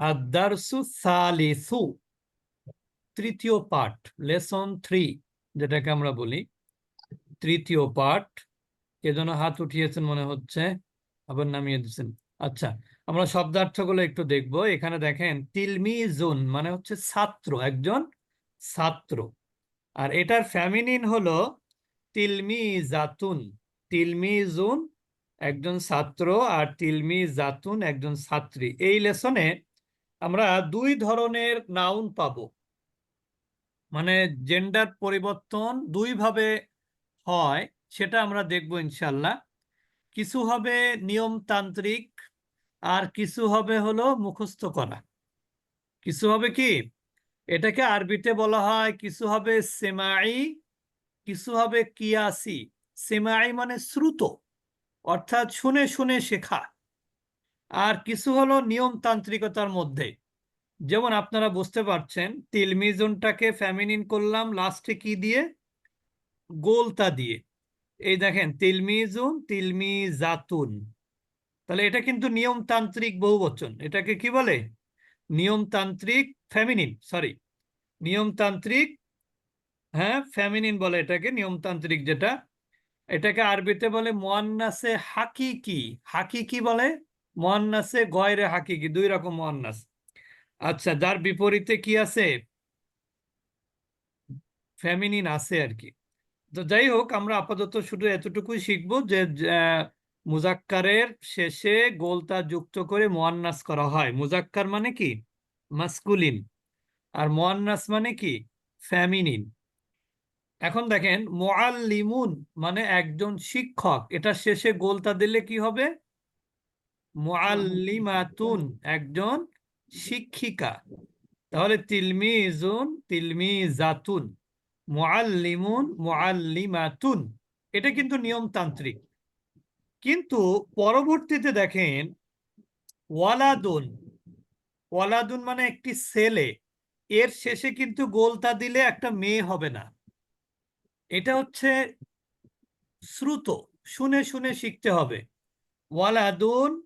আদারসু সালিসু, তৃতীয় পাঠ, lesson three, যেটাকে আমরা বলি, তৃতীয় পাঠ। কে যেন হাত উঠিয়েছেন মনে হচ্ছে, আবার নামিয়ে দিচ্ছেন আচ্ছা আমরা শব্দার্থগুলো একটু দেখব। এখানে দেখেন তিলমি তিলমিজুন মানে হচ্ছে ছাত্র, একজন ছাত্র। আর এটার ফ্যামিনিন হলো তিলমিজাতুন তিলমিজুন একজন ছাত্র, আর তিলমিজাতুন একজন ছাত্রী। এই লেসনে আমরা দুই ধরনের নাউন পাব। মানে জেন্ডার পরিবর্তন দুইভাবে হয়, সেটা আমরা দেখব ইনশাল্লাহ। কিছু হবে নিয়মতান্ত্রিক আর কিছু হবে হলো মুখস্থ করা। কিছু হবে কি? এটাকে আরবিতে বলা হয়, কিছু হবে সেমাই, কিছু হবে কিয়াসি। সেমাই মানে শ্রুত, অর্থাৎ শুনে শুনে শেখা। আর কিছু হলো নিয়মতান্ত্রিকতার মধ্যে। যেমন আপনারা বুঝতে পারছেন, তিলমিজনটাকে ফ্যামিনিন করলাম লাস্টে কি দিয়ে? গোলতা দিয়ে। এই দেখেন, তিলমিজুন, তিলমিজাতুন। তাহলে এটা কিন্তু নিয়মতান্ত্রিক বহুবচন। এটাকে কি বলে? নিয়মতান্ত্রিক ফ্যামিনিন সরি নিয়মতান্ত্রিক হ্যাঁ ফ্যামিনিন বলে এটাকে, নিয়মতান্ত্রিক যেটা। এটাকে আরবিতে বলে মোয়ান্নাসে হাকিকি। হাকিকি বলে মোয়ান্নাসে গয়রে হাকিকি, দুই রকম মোয়ান্নাস আচ্ছা যার বিপরীতে কি আছে? ফ্যামিনিন আছে আর কি। তো যাই হোক, আমরা আপাতত শুধু এতটুকুই শিখব যে মুজাক্কারের শেষে গোলতা যুক্ত করে মোয়ান্নাস করা হয়। মুজাক্কার মানে কি? মাস্কুলিন। আর মোয়ান্নাস মানে কি? ফ্যামিনিন এখন দেখেন মোয়াল্লিমুন মানে একজন শিক্ষক। এটা শেষে গোলতা দিলে কি হবে? মোয়াল্লিমাতুন একজন শিক্ষিকা। তাহলে তিলমিজুন তিলমিজাতুন মুআল্লিমুন, মুআল্লিমাতুন। এটা কিন্তু নিয়মতান্ত্রিক। কিন্তু পরবর্তীতে দেখেন, ওয়ালাদুন। ওয়ালাদুন মানে একটি ছেলে। এর শেষে কিন্তু গোলতা দিলে একটা মেয়ে হবে না। এটা হচ্ছে শ্রুত। শুনে শুনে শিখতে হবে। ওয়ালাদুন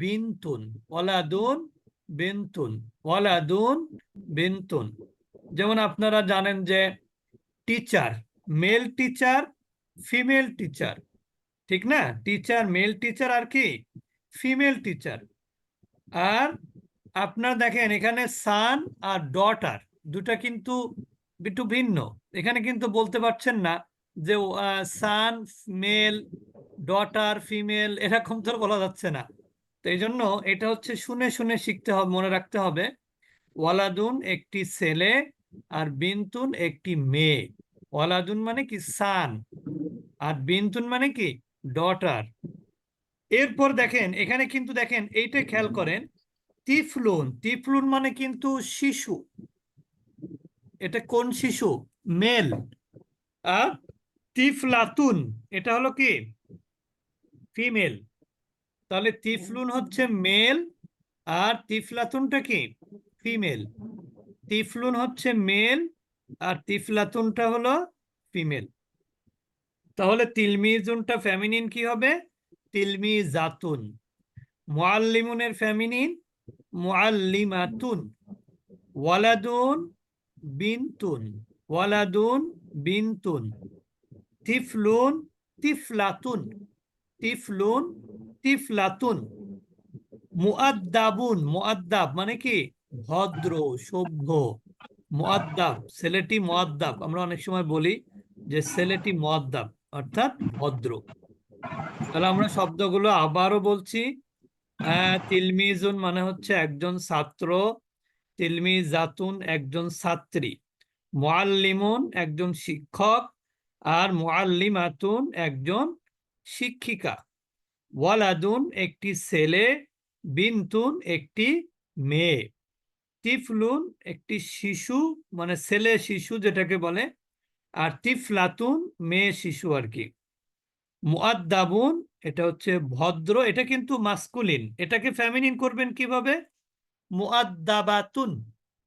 বিনতুন, ওয়ালাদুন বিনতুন ওয়ালাদুন বিনতুন। যেমন আপনারা জানেন যে teacher male teacher female teacher ঠিক না? টিচার মেল টিচার আর কি? ফিমেল টিচার আর আপনার দেখেন এখানে সান আর ডটার দুটা কিন্তু একটু ভিন্ন। এখানে কিন্তু বলতে পারছেন না যে সান মেল ডটার ফিমেল এরকম তো বলা যাচ্ছে না। তো এই জন্য এটা হচ্ছে শুনে শুনে শিখতে হবে, মনে রাখতে হবে। ওয়ালাদুন একটি ছেলে আর বিনতুন একটি মেয়ে। ওয়ালাদুন মানে কি? সান। আর বিনতুন মানে কি? ডটার। এরপর দেখেন, এখানে কিন্তু দেখেন, এইটা খেয়াল করেন, তিফলুন। তিফলুন মানে কিন্তু শিশু। এটা কোন শিশু? মেল। আর তিফলাতুন, এটা হলো কি? ফিমেল। তাহলে তিফলুন হচ্ছে মেল, আর তিফলাতুনটা কি? ফিমেল। তিফলুন হচ্ছে মেল, আর তিফলাতুনটা হলো ফিমেল। তাহলে তিলমিজুনটা ফেমিনিন কি হবে? তিলমিজাতুন। মুআল্লিমুনের ফেমিনিন মুআল্লিমাতুন। ওয়ালাদুন বিনতুন। ওয়ালাদুন বিনতুন। তিফলুন তিফলাতুন। তিফলুন তিফলাতুন মুআদ্দাবুন, মুআদ্দাব মানে কি? ভদ্র, সভ্য, মুআদ্দাব, ছেলেটি মুআদ্দাব। আমরা অনেক সময় বলি যে ছেলেটি মুআদ্দাব, অর্থাৎ ভদ্র। তাহলে আমরা শব্দগুলো আবারও বলছি। তিলমিজুন মানে হচ্ছে একজন ছাত্র, তিলমিজাতুন একজন ছাত্রী। মুআল্লিমুন একজন শিক্ষক, আর মুআল্লিমাতুন একজন শিক্ষিকা। ওয়ালাদুন একটি ছেলে, বিনতুন একটি মেয়ে, তিফলুন একটি শিশু মানে ছেলে শিশু যেটাকে বলে, আর তিফলাতুন মেয়ে শিশু আর কি। মুআদ্দাবুন, এটা হচ্ছে ভদ্র, এটা কিন্তু মাস্কুলিন, এটাকে ফেমিনিন করবেন কীভাবে? মুআদ্দাবাতুন,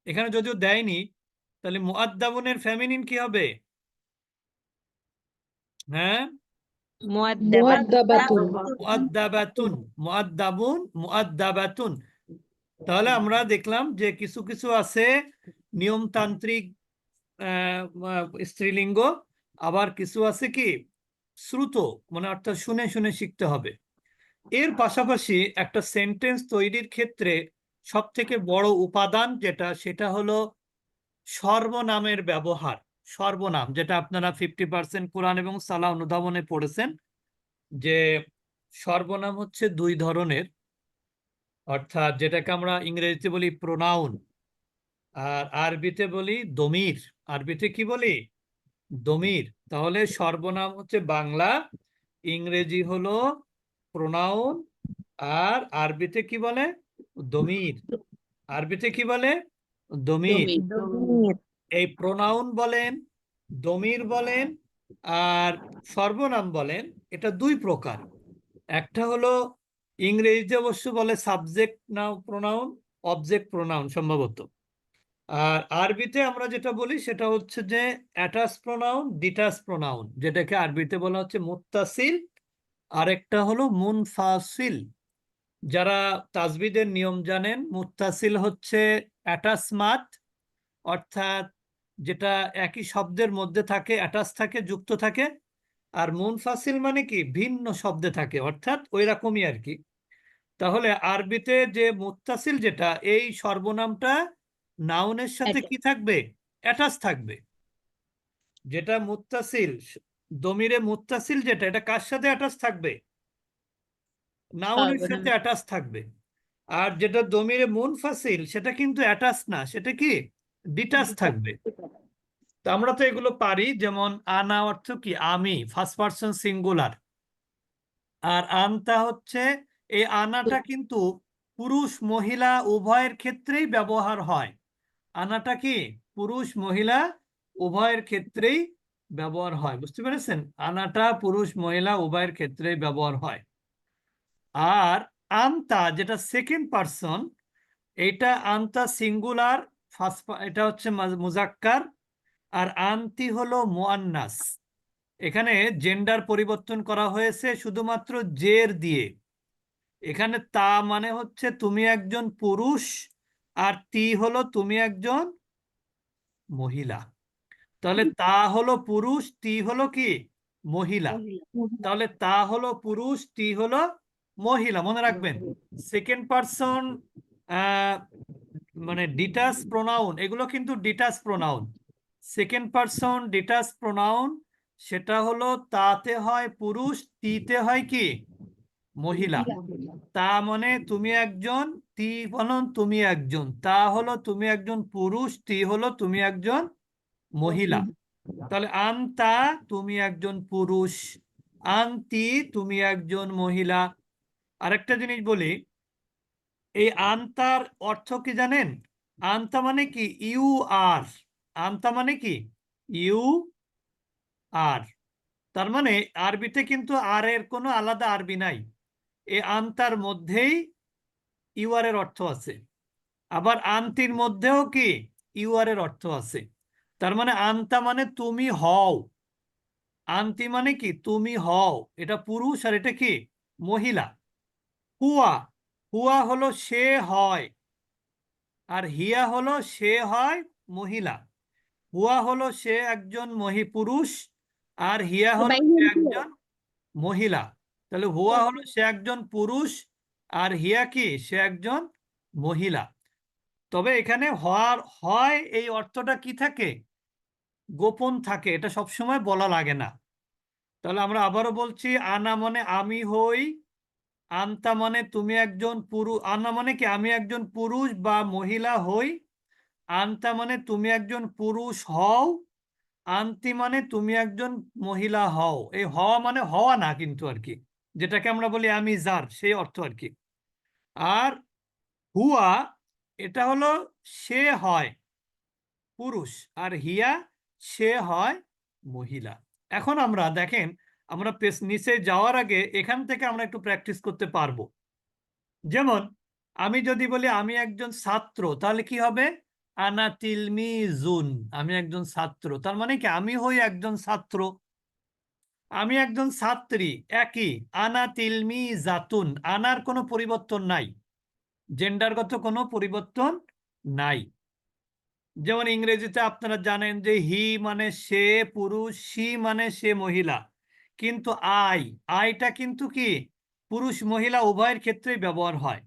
এখানে যদিও দেয়নি, তাহলে মুআদ্দাবুনের ফেমিনিন কি হবে? হ্যাঁ? মুআদ্দাবাতুন। মুআদ্দাবাতুন। মুআদ্দাবুন মুআদ্দাবাতুন। তাহলে আমরা দেখলাম যে কিছু কিছু আছে নিয়মতান্ত্রিক স্ত্রীলিঙ্গ আবার কিছু আছে কি? শ্রুত মানে অর্থাৎ শুনে শুনে শিখতে হবে। এর পাশাপাশি একটা সেন্টেন্স তৈরির ক্ষেত্রে সব থেকে বড় উপাদান যেটা সেটা হলো সর্বনামের ব্যবহার। সর্বনাম যেটা আপনারা ফিফটি পার্সেন্ট কোরআন এবং সালা অনুধাবনে পড়েছেন যে সর্বনাম হচ্ছে দুই ধরনের অর্থাৎ যেটাকে আমরা ইংরেজিতে বলি প্রোনাউন আর আরবিতে বলি দমির। আরবিতে কি বলি? দমির। তাহলে সর্বনাম হচ্ছে বাংলা ইংরেজি হলো প্রোনাউন আর আরবিতে কি বলে? দমির। আরবিতে কি বলে? দমির। এই প্রোনাউন বলেন দমির বলেন, আর সর্বনাম বলেন, এটা দুই প্রকার। একটা হলো ইংরেজিতে অবশ্য বলে subject noun pronoun object pronoun সম্ভবত। আর আরবিতে আমরা যেটা বলি, সেটা হচ্ছে যে অ্যাটাচ প্রোনাউন ডিটাচ প্রোনাউন যেটাকে আরবিতে বলা হচ্ছে মুত্তাসিল। আরেকটা হলো মুনফাসিল। যারা তাজবিদের নিয়ম জানেন, মুত্তাসিল হচ্ছে অ্যাটাচমাত অর্থাৎ যেটা একই শব্দের মধ্যে থাকে অ্যাটাচ থাকে যুক্ত থাকে আর মুন মুনফাসিল মানে কি? ভিন্ন শব্দে থাকে অর্থাৎ ওই রকমই আর কি। তাহলে আরবিতে যে মুত্তাসিল যেটা এই সর্বনামটা নাউনের সাথে কি থাকবে? অ্যাটাচ থাকবে। যেটা মুত্তাসিল দমিরে মুত্তাসিল যেটা এটা কার সাথে অ্যাটাচ থাকবে? নাউনের সাথে অ্যাটাচ থাকবে। আর যেটা দমিরে মুন মুনফাসিল সেটা কিন্তু অ্যাটাচ না সেটা কি? ডিটাচ থাকবে। তো আমরা তো এগুলো পারি, যেমন আনা অর্থ কি? আমি ফার্স্ট পার্সন সিঙ্গুলার আর আনতা হচ্ছে, এই আনাটা কিন্তু পুরুষ, মহিলা, উভয়ের ক্ষেত্রেই ব্যবহার হয়। আনাটা কি? পুরুষ, মহিলা, উভয়ের ক্ষেত্রেই ব্যবহার হয়। বুঝতে পেরেছেন? আনাটা পুরুষ, মহিলা, উভয়ের ক্ষেত্রেই ব্যবহার হয়। আর আন্তা, যেটা সেকেন্ড পার্সন এটা আন্তা সিঙ্গুলার ফার্স্ট এটা হচ্ছে মাজ- মুজাক্কার আর আন্তি হলো মোয়ান্নাস এখানে জেন্ডার পরিবর্তন করা হয়েছে শুধুমাত্র জের দিয়ে। এখানে তা মানে হচ্ছে তুমি একজন পুরুষ আর তি হলো তুমি একজন মহিলা। তাহলে তা হলো পুরুষ তি হলো কি? মহিলা। তাহলে তা হলো পুরুষ তি হলো মহিলা। মনে রাখবেন সেকেন্ড পার্সন মানে ডিটাস প্রোনাউন এগুলো কিন্তু ডিটাস প্রোনাউন সেকেন্ড পার্সন ডিটাস প্রোনাউন সেটা হলো তাতে হয় পুরুষ তিতে হয় কি? মহিলা। তা মানে তুমি একজন তি বলুন তুমি একজন। তা হলো তুমি একজন পুরুষ তি হলো তুমি একজন মহিলা। তাহলে আন্তা তুমি একজন পুরুষ আন্তি তুমি একজন মহিলা। আরেকটা জিনিস বলি এই আন্তার অর্থ কি জানেন? আন্তা মানে কি? You are. আন্তা মানে কি? You are. তার মানে আরবিতে কিন্তু আর এর কোনো আলাদা আরবি নাই। এ আন্তার মধ্যেই ইউ আর এর অর্থ আছে। আবার আন্তির মধ্যেও কি? ইউ আর এর অর্থ আছে। তার মানে আন্তা মানে তুমি হও। আন্তি মানে কি? তুমি হও। এটা পুরুষ আর এটা কি? মহিলা। হুয়া। হুয়া হলো সে হয় আর হিয়া হলো সে হয় মহিলা। হুয়া হলো সে একজন মহি পুরুষ আর হিয়া হলো সে একজন মহিলা। তাহলে হুয়া। হলো সে একজন পুরুষ আর হিয়া কি? সে একজন মহিলা। তবে এখানে হওয়ার হয় এই অর্থটা কি থাকে? গোপন থাকে এটা সবসময় বলা লাগে না। তাহলে আমরা আবারও বলছি আনা মানে আমি হই আন্তা মানে তুমি একজন পুরুষ আনা মানে কি? আমি একজন পুরুষ বা মহিলা হই। আন্তা মানে তুমি একজন পুরুষ হও। আন্তি মানে তুমি একজন মহিলা হও। এই হওয়া মানে হওয়া না কিন্তু আর কি। যেটাকে আমরা বলি আমি যার, সেই অর্থ আর কি। আর হুয়া, এটা হলো সে হয় পুরুষ। আর হিয়া, সে হয় মহিলা। এখন আমরা দেখেন আমরা পেস, নিচে যাওয়ার আগে এখান থেকে আমরা একটু প্র্যাকটিস করতে পারব। যেমন, আমি যদি বলি আমি একজন ছাত্র, তাহলে কি হবে? আনা তিলমি জুন, আমি একজন ছাত্র। তার মানে কি? আমি হই একজন ছাত্র। আমি একজন ছাত্রী, একই। আনা তিলমি জাতুন, আনার কোনো পরিবর্তন নাই। জেন্ডারগত কোনো পরিবর্তন নাই। যেমন ইংরেজিতে আপনারা জানেন যে, হি মানে সে পুরুষ সি মানে সে মহিলা। কিন্তু আই, আইটা কিন্তু কি? পুরুষ মহিলা উভয়ের ক্ষেত্রেই ব্যবহার হয়।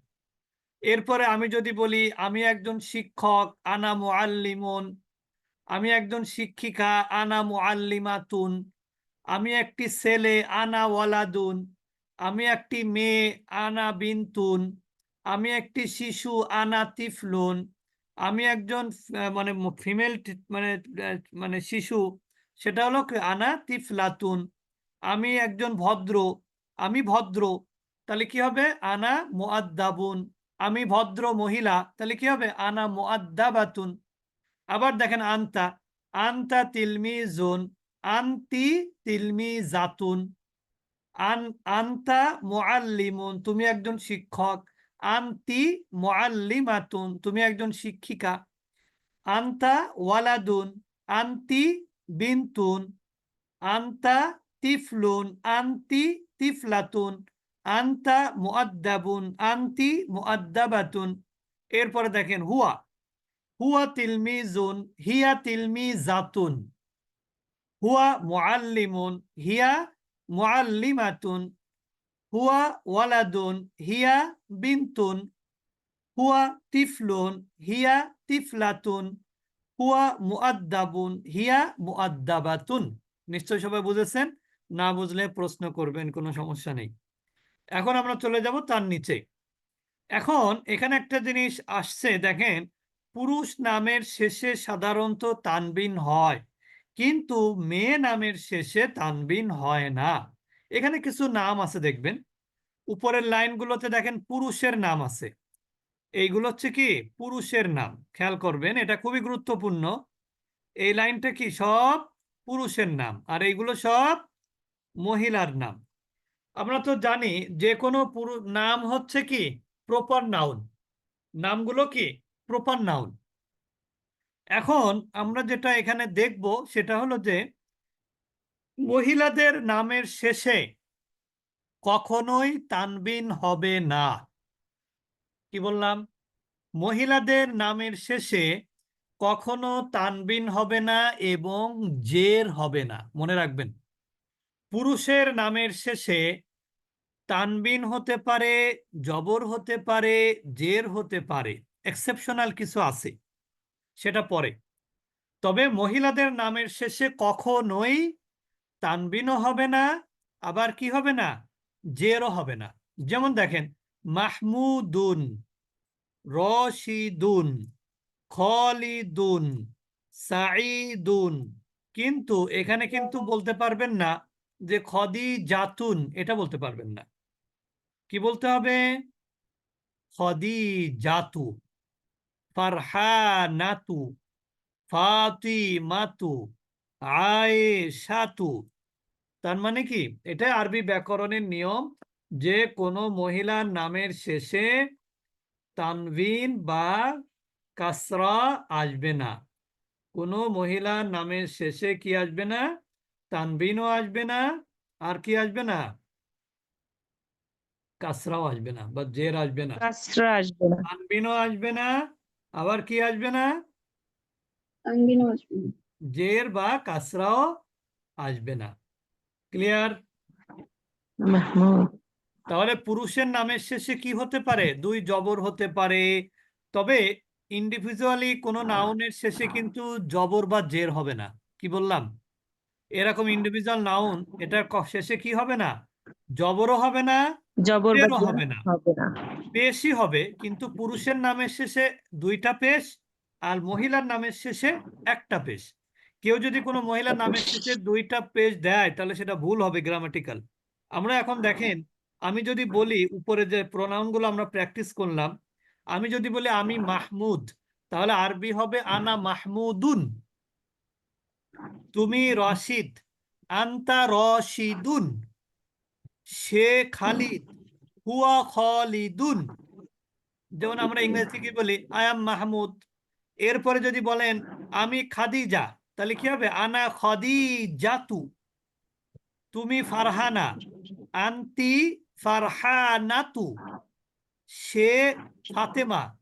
এরপরে আমি যদি বলি, আমি একজন শিক্ষক, আনা মুআল্লিমুন। আমি একজন শিক্ষিকা, আনা মুআল্লিমাতুন। আমি একটি ছেলে, আনা ওয়ালাদুন। আমি একটি মেয়ে, আনা বিনতুন। আমি একটি শিশু, আনা তিফলুন। আমি একজন মানে ফিমেল মানে মানে শিশু, সেটা হলো আনা তিফলাতুন। আমি একজন ভদ্র, আমি ভদ্র, তাহলে কি হবে? আনা মুআদ্দাবুন। আমি ভদ্র মহিলা, তাহলে কি হবে? আনা মুআদ্দাবাতুন। আবার দেখেন আন্তা আন্তা তিলমিজুন, আন্তি তিলমি জাতুন আন, আন্তা মুআল্লিমুন, তুমি একজন শিক্ষক। আন্তি মুআল্লিমাতুন, তুমি একজন শিক্ষিকা। আন্তা ওয়ালাদুন, আন্তি বিনতুন। আন্তা তিফলুন আন্তি তিফলাতুন আন্তা মুআদ্দাবুন আন্তি মুআদ্দাবাতুন এরপরে দেখেন, হুয়া হুয়া তিলমিজুন, হিয়া তিলমিজাতুন। হুয়া মুআল্লিমুন, হিয়া মুআল্লিমাতুন। হুয়া ওয়ালাদুন, হিয়া বিনতুন। হুয়া তিফলুন, হিয়া তিফলাতুন। হুয়া মুআদ্দাবুন, হিয়া মুআদ্দাবাতুন। নিশ্চয় সবাই বুঝেছেন? না বুঝলে প্রশ্ন করবেন, কোনো সমস্যা নেই। এখন আমরা চলে যাব তার নিচে। এখন এখানে একটা জিনিস আসছে, দেখেন, পুরুষ নামের শেষে সাধারণত তানবিন হয়, কিন্তু মেয়ে নামের শেষে তানবিন হয় না। এখানে কিছু নাম আছে, দেখবেন। উপরের লাইনগুলোতে দেখেন পুরুষের নাম আছে। এইগুলো হচ্ছে কি? পুরুষের নাম। খেয়াল করবেন, এটা খুবই গুরুত্বপূর্ণ। এই লাইনটা কি? সব পুরুষের নাম। আর এইগুলো সব মহিলার নাম। আমরা তো জানি যে কোনো নাম হচ্ছে কি? প্রপার নাউন নামগুলো কি? প্রপার নাউন এখন আমরা যেটা এখানে দেখব সেটা হলো যে মহিলাদের নামের শেষে কখনোই তানবিন হবে না। কি বললাম? মহিলাদের নামের শেষে কখনো তানবিন হবে না এবং জের হবে না। মনে রাখবেন। পুরুষের নামের শেষে তানবিন হতে পারে, জবর হতে পারে, জের হতে পারে। এক্সেপশনাল কিছু আছে, সেটা পরে। তবে মহিলাদের নামের শেষে কখনোই তানবিনও হবে না, আবার কি হবে না? জেরও হবে না। যেমন দেখেন, মাহমুদুন, রশিদুন, খলিদুন, সাঈদুন। কিন্তু এখানে কিন্তু বলতে পারবেন না যে খদি জাতুন, এটা বলতে পারবেন না। কি বলতে হবে? খদি জাতু, ফারহানাতু, ফাতিমাতু, আয়েশাতু। তার মানে কি? এটা আরবি ব্যাকরণের নিয়ম যে কোনো মহিলার নামের শেষে তানবিন বা কাসরা আসবে না। কোনো মহিলার নামের শেষে কি আসবে না? তানবিনও আসবে না আর কি আসবে না? কাসরাও আসবে না বা জের আসবে না। কাসরা আসবে না। তানবিনও আসবে না আবার কি আসবে না? তানবিনও আসবে না। জের বা কাসরাও আসবে না। ক্লিয়ার? তাহলে পুরুষের নামের শেষে কি হতে পারে? দুই জবর হতে পারে। তবে ইন্ডিভিজুয়ালি কোনো নাউনের শেষে কিন্তু জবর বা জের হবে না। কি বললাম? এরকম ইন্ডিভিজুয়াল নাউন এটা শেষে কি হবে না? জবরও হবে না জবর বা জেরও জের হবে না। পেশই হবে কিন্তু পুরুষের নামের শেষে দুইটা পেশ আর মহিলার নামের শেষে একটা পেশ। কেউ যদি কোনো মহিলার নামের শেষে দুইটা পেশ দেয় তাহলে সেটা ভুল হবে গ্রামাটিক্যাল আমরা এখন দেখেন আমি যদি বলি উপরে যে প্রোনাউনগুলো আমরা প্র্যাকটিস করলাম আমি যদি বলি আমি মাহমুদ তাহলে আরবি হবে আনা মাহমুদুন। তুমি রশিদ, আন্তা রশিদুন, সে খালিদ, হুয়া খালিদুন। যেমন আমরা ইংরেজি কি বলি? I am Mahmud. এরপরে যদি বলেন, আমি খাদিজা, তাহলে কি হবে? আনা খাদিজাতু। তুমি ফারহানা। আন্তি ফারহানাতু। সে ফাতেমা।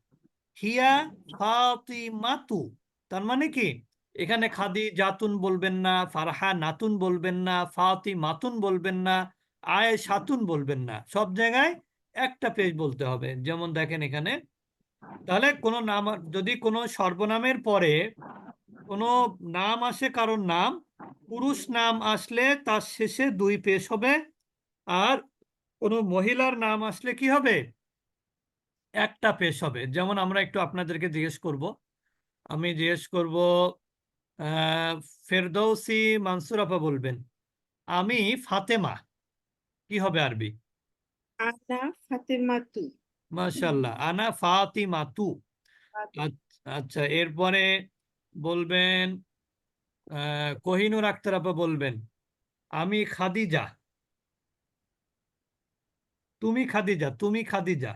হিয়া ফাতিমাতু। তার মানে কি? এখানে খাদি জাতুন বলবেন না, ফারহা নাতুন বলবেন না ফাতি মাতুন বলবেন না আয় সাতুন বলবেন না। সব জায়গায় একটা পেজ বলতে হবে। যেমন দেখেন এখানে, তাহলে কোনো নাম, যদি কোনো সর্বনামের পরে কোনো নাম আসে কারোর নাম, পুরুষ নাম আসলে তার শেষে দুই পেশ হবে, আর কোনো মহিলার নাম আসলে কি হবে? একটা পেশ হবে। যেমন আমরা একটু আপনাদেরকে জিজ্ঞেস করব। আমি জিজ্ঞেস করব ফেরদৌসি মানসুর আপা বলবেন আমি ফাতেমা কি হবে আরবি? আনা ফাতেমাতু মাশাল্লাহ আনা ফাতিমাতু আচ- আচ্ছা এরপরে বলবেন আহ কোহিনুর আক্তার আপা বলবেন আমি খাদিজা। তুমি খাদিজা তুমি খাদিজা।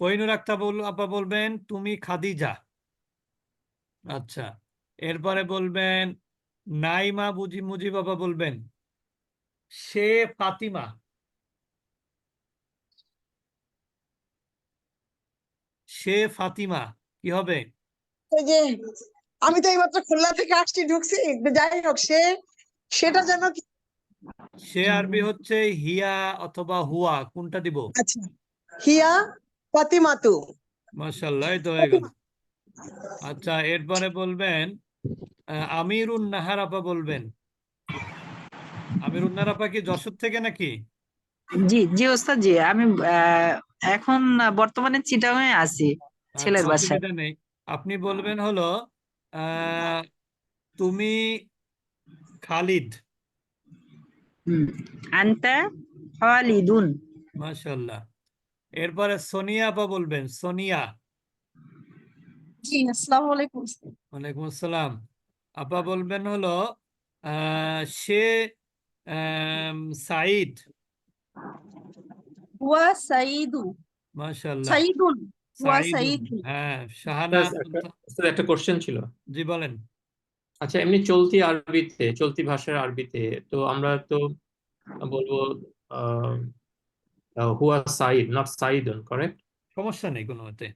কোহিনুর আক্তার বল আপা বলবেন তুমি খাদিজা। আচ্ছা এরপরে বলবেন নাইমা বুঝি মুজিব আপা বলবেন সে ফাতিমা। সে ফাতিমা কি হবে? যে আমি তো এইমাত্র খুলনা থেকে আসছি ঢুকছি যাই হোক সে সেটা যেন সে আরবি হচ্ছে হিয়া অথবা হুয়া কোনটা দিব? আচ্ছা হিয়া ফাতিমাতু মাশাল্লাহ এই তো হয়ে গেল। আচ্ছা এরপরে বলবেন আহ, আমিরুন নাহার আপা বলবেন। আমিরুন নাহার আপা কি যশোর থেকে নাকি? জি জি ওস্তাদ জি আমি আহ, এখন বর্তমানে চিটাগাঁয়ে আছি ছেলের আচ্ছা, বাসায়। নেই। আপনি বলবেন হলো আহ তুমি খালিদ। হুম আনতা খালিদুন। মাশাল্লাহ এরপরে সোনিয়া আপা বলবেন সোনিয়া। জি আসসালামু আলাইকুম। ওয়ালাইকুম আসসালাম। আপা বলবেন হলো আহ সে সাইদ। হুয়া সাইদু। সাইদুন হুয়া হ্যাঁ শাহানা একটা- কোশ্চেন ছিল। জি বলেন। আচ্ছা এমনি চলতি আরবিতে চলতি ভাষার আরবিতে তো আমরা তো বলব আহ, হুয়া সাইদ নট সাইদুন কারেক্ট সমস্যা নেই কোনো মতে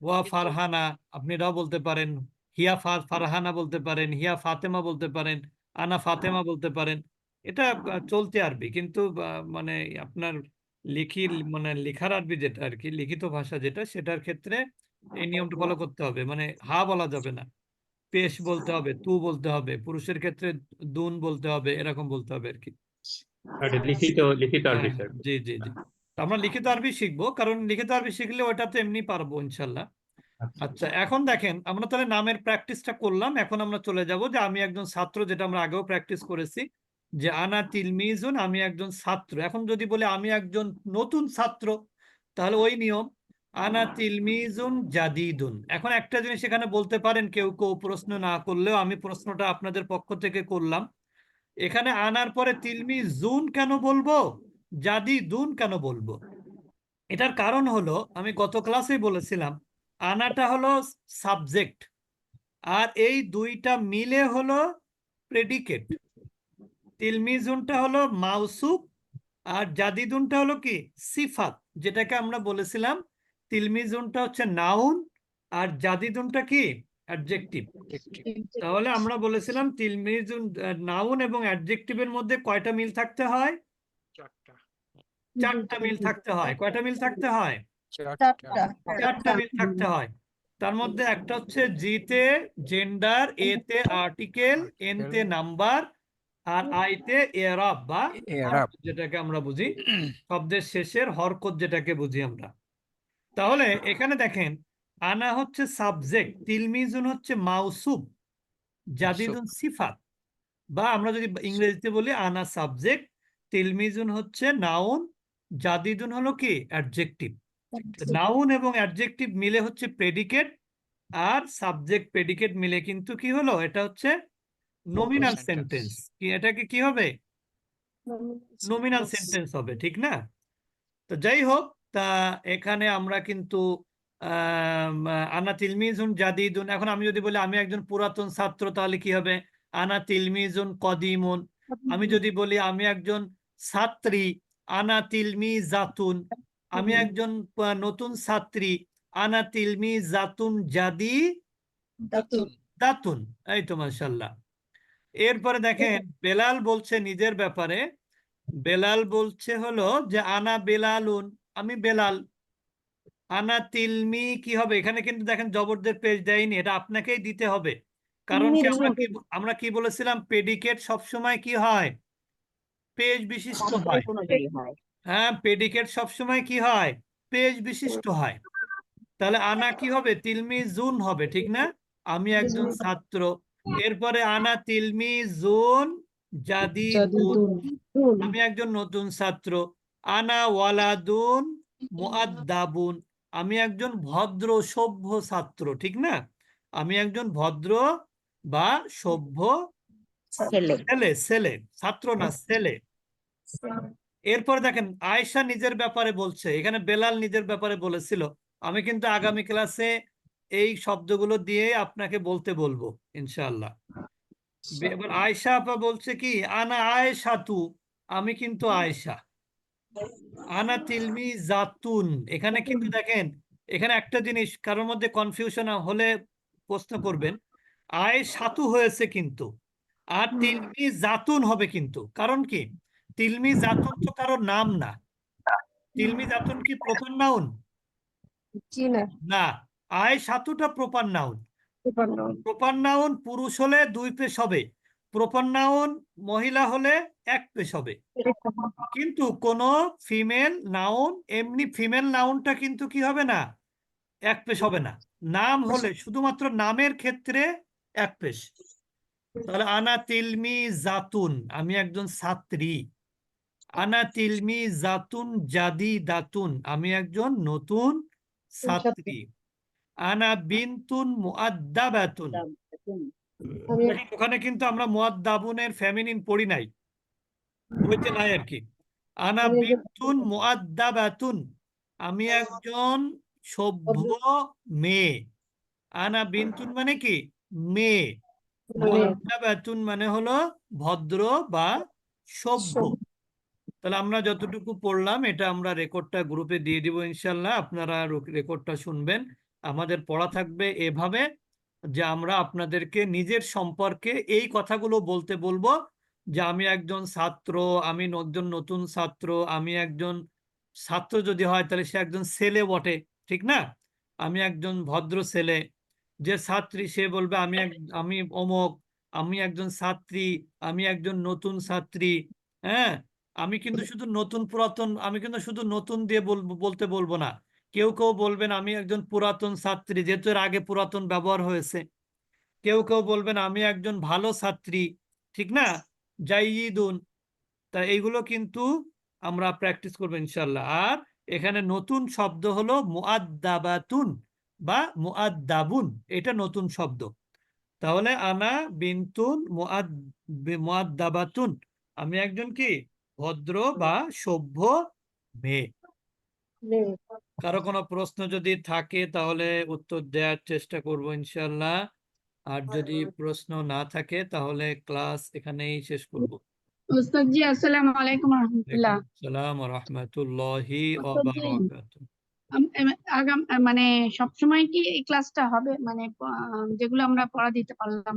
ওয়া ফারহানা, আপনি এটাও বলতে পারেন। হিয়া ফারহানা বলতে পারেন, হিয়া ফাতেমা বলতে পারেন, আনা ফাতেমা বলতে পারেন। এটা চলতি আরবি, কিন্তু মানে আপনার লিখি মানে লেখার আরবি যেটা আর কি, লিখিত ভাষা যেটা, সেটার ক্ষেত্রে এই নিয়মটা ফলো করতে হবে। মানে হা বলা যাবে না। পেশ বলতে হবে, তু বলতে হবে, পুরুষের ক্ষেত্রে দুন বলতে হবে, এরকম বলতে হবে আর কি। লিখিত লিখিত আরবি হ্যাঁ, স্যার জি জি জি। আমরা লিখিত আরবি শিখব কারণ লিখিত আরবি শিখলে ওটা তো এমনি পারব ইনশাল্লাহ। আচ্ছা। এখন দেখেন আমরা তাহলে নামের প্র্যাকটিসটা করলাম এখন আমরা চলে যাব যে আমি একজন ছাত্র যেটা আমরা আগেও প্র্যাকটিস করেছি যে আনা তিলমিজুন আমি একজন ছাত্র। এখন যদি বলে আমি একজন নতুন ছাত্র তাহলে ওই নিয়ম আনা তিলমিজুন জাদিদুন। এখন একটা জিনিস এখানে বলতে পারেন কেউ কেউ প্রশ্ন না করলেও আমি প্রশ্নটা আপনাদের পক্ষ থেকে করলাম। এখানে আনার পরে তিলমি জুন কেন বলব? জাদি জাদিদুন কেন বলব? এটার কারণ হলো, আমি গত ক্লাসেই বলেছিলাম, আনাটা হলো সাবজেক্ট, আর এই দুইটা মিলে হলো প্রেডিকেট তিলমিজুনটা হলো মাউসুফ আর জাদিদুনটা হলো কি? সিফাত, যেটাকে আমরা বলেছিলাম তিলমিজুনটা হচ্ছে নাউন, আর জাদিদুনটা কি? অ্যাডজেক্টিভ তাহলে আমরা বলেছিলাম তিলমিজুন নাউন এবং অ্যাডজেক্টিভের মধ্যে কয়টা মিল থাকতে হয়? চারটা। মিল থাকতে হয়। কয়টা মিল থাকতে হয়? চারটা। চারটা মিল থাকতে হয়। তার মধ্যে একটা হচ্ছে জিতে জেন্ডার এতে আর্টিকেল এনতে নাম্বার আর আইতে এরাব বা যেটাকে আমরা বুঝি। শব্দের শেষের হরকত যেটাকে বুঝি আমরা। তাহলে এখানে দেখেন আনা হচ্ছে সাবজেক্ট তিলমিজুন হচ্ছে মাউসুব জাদিদুন সিফাত। বা আমরা যদি ইংরেজিতে বলি আনা সাবজেক্ট তিলমিজুন হচ্ছে নাউন জাদিদুন হলো কি? অ্যাডজেক্টিভ নাউন এবং অ্যাডজেক্টিভ মিলে হচ্ছে প্রেডিকেট আর সাবজেক্ট প্রেডিকেট মিলে কিন্তু কি হলো? এটা হচ্ছে নমিনাল সেন্টেন্স কি এটাকে কি হবে? নমিনাল সেন্টেন্স হবে ঠিক না? তো যাই হোক তা এখানে আমরা কিন্তু আনা তিলমিজুন জাদিদুন। এখন আমি যদি বলি আমি একজন পুরাতন ছাত্র তাহলে কি হবে? আনা তিলমিজুন কদিমুন। আমি যদি বলি আমি একজন ছাত্রী আনা তিলমি জাতুন আমি একজন নতুন ছাত্রী আনা তিলমি জাতুন জাদি দাতুন। দাতুন। এই তো মাশাল্লাহ এরপরে দেখেন বেলাল বলছে নিজের ব্যাপারে। বেলাল বলছে হলো যে আনা বেলালুন। আমি বেলাল। আনা তিলমি কি হবে? এখানে কিন্তু দেখেন জবরদের পেজ দেয়নি এটা আপনাকেই দিতে হবে। কারণ কি আমরা কি আমরা কি বলেছিলাম? পেডিকেট সবসময় কি হয়? পেজ বিশিষ্ট হয়। হ্যাঁ। পেডিকেট সবসময় কি হয়? পেজ বিশিষ্ট হয়। তাহলে আনা কি হবে? তিলমি জুন হবে ঠিক না? আমি একজন ছাত্র। এরপরে আনা তিলমি জুন জাদি আমি একজন নতুন ছাত্র। আনা ওয়ালাদুন মুআদ্দাবুন। আমি একজন ভদ্র সভ্য ছাত্র ঠিক না? আমি একজন ভদ্র বা সভ্য ছেলে। ছেলে ছাত্র না ছেলে। এরপর দেখেন আয়েশা নিজের ব্যাপারে বলছে এখানে বেলাল নিজের ব্যাপারে বলেছিল আমি কিন্তু আগামী ক্লাসে এই শব্দগুলো দিয়ে আপনাকে বলতে বলব ইনশাআল্লাহ। এবার আয়েশা আপা বলছে কি আনা আয়েশা তু আমি কিন্তু আয়েশা। আনা তিলমি জাতুন। এখানে কিন্তু দেখেন এখানে একটা জিনিস কারোর মধ্যে কনফিউশন হলে প্রশ্ন করবেন আয় সাতু হয়েছে কিন্তু আর তিলমি জাতুন হবে কিন্তু। কারণ কি? তিলমি জাতুন তো কারোর নাম না। তিলমি জাতুন কি প্রপার নাউন? না। আয় সাতুটা প্রপার নাউন। প্রপার নাউন পুরুষ হলে দুই পেশ হবে। প্রপার নাউন মহিলা হলে এক পেশ হবে। কিন্তু কোন ফিমেল নাউন এমনি ফিমেল নাউনটা কিন্তু কি হবে না? এক পেশ হবে না। নাম হলে শুধুমাত্র নামের ক্ষেত্রে এক পেশ। তাহলে আনা তিলমি জাতুন আমি একজন ছাত্রী। আনা তিলমি জাতুন জাদি দাতুন আমি একজন নতুন ছাত্রী। আনা বিনতুন মুআদ্দাবাতুন। ওখানে কিন্তু আমরা মুআদ্দাবুনের ফেমিনিন পড়ি নাই। বইতে নাই আর কি। আনা বিনতুন মুআদ্দাবাতুন আমি একজন সভ্য মেয়ে। আনা বিনতুন মানে কি? মেয়ে। মুআদ্দাবাতুন মানে হলো ভদ্র বা সভ্য। তাহলে আমরা যতটুকু পড়লাম এটা আমরা রেকর্ডটা গ্রুপে দিয়ে দিব ইনশাল্লাহ। আপনারা রেকর্ডটা শুনবেন। আমাদের পড়া থাকবে এভাবে। যে আমরা আপনাদেরকে নিজের সম্পর্কে এই কথাগুলো বলতে বলব যে আমি একজন ছাত্র আমি একজন নতুন ছাত্র আমি একজন ছাত্র যদি হয় তাহলে সে একজন ছেলে বটে ঠিক না? আমি একজন ভদ্র ছেলে যে ছাত্রী সে বলবে আমি এক আমি অমক আমি একজন ছাত্রী আমি একজন নতুন ছাত্রী। হ্যাঁ? আমি কিন্তু শুধু নতুন পুরাতন আমি কিন্তু শুধু নতুন দিয়ে বলব বলতে বলব না। কেউ কেউ বলবেন, আমি একজন পুরাতন ছাত্রী, যেহেতু এর আগে পুরাতন ব্যবহার হয়েছে। কেউ কেউ বলবেন, আমি একজন ভালো ছাত্রী। ঠিক না? জাইদুন তা এইগুলো কিন্তু আমরা প্র্যাকটিস করব ইনশাল্লাহ আর এখানে নতুন শব্দ হলো মুআদ্দাবাতুন বা মুআদ্দাবুন। এটা নতুন শব্দ। তাহলে আনা বিনতুন মুআদ মুআদ্দাবাতুন। আমি একজন কি? ভদ্র বা সভ্য মেয়ে। কারও কোনো প্রশ্ন যদি থাকে তাহলে উত্তর দেওয়ার চেষ্টা করব ইনশাল্লাহ আর যদি প্রশ্ন না থাকে তাহলে ক্লাস এখানেই শেষ করব। উস্তাদ জি আসসালামু আলাইকুম রহমতুল্লাহ। সালাম রহমতুল্লাহি। আম- আগাম মানে সবসময় কি এই ক্লাসটা হবে? মানে যেগুলো আমরা পড়া দিতে পারলাম।